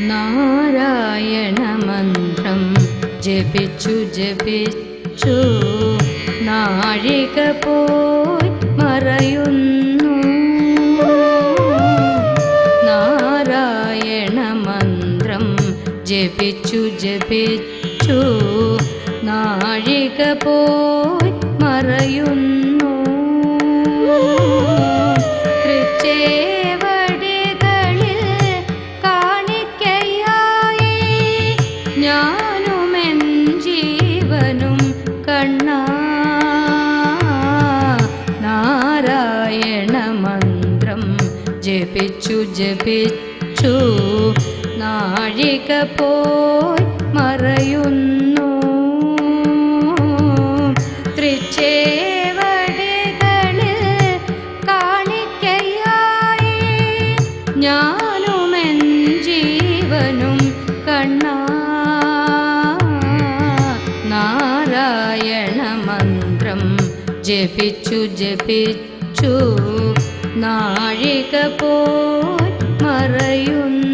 നാരായണമന്ത്രം ജപിച്ചു ജപിച്ചു നാഴിക പോയി മറയുന്നു. നാരായണമന്ത്രം ജപിച്ചു ജപിച്ചു നാഴിക പോയി മറയുന്നു. കണ്ണ നാരായണ മന്ത്രം ജപിച്ചു ജപിച്ചു നാഴിക പോയി മറയുന്നു. തൃച്ചേ ഞാൻ നാരായണ മന്ത്രം ജപിച്ചു ജപിച്ചു. നാഴിക പോൽ മറയുന്നു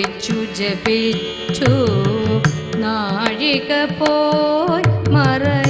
ജപിച്ചു ജപിച്ചു. നാഴിക പോയി മറ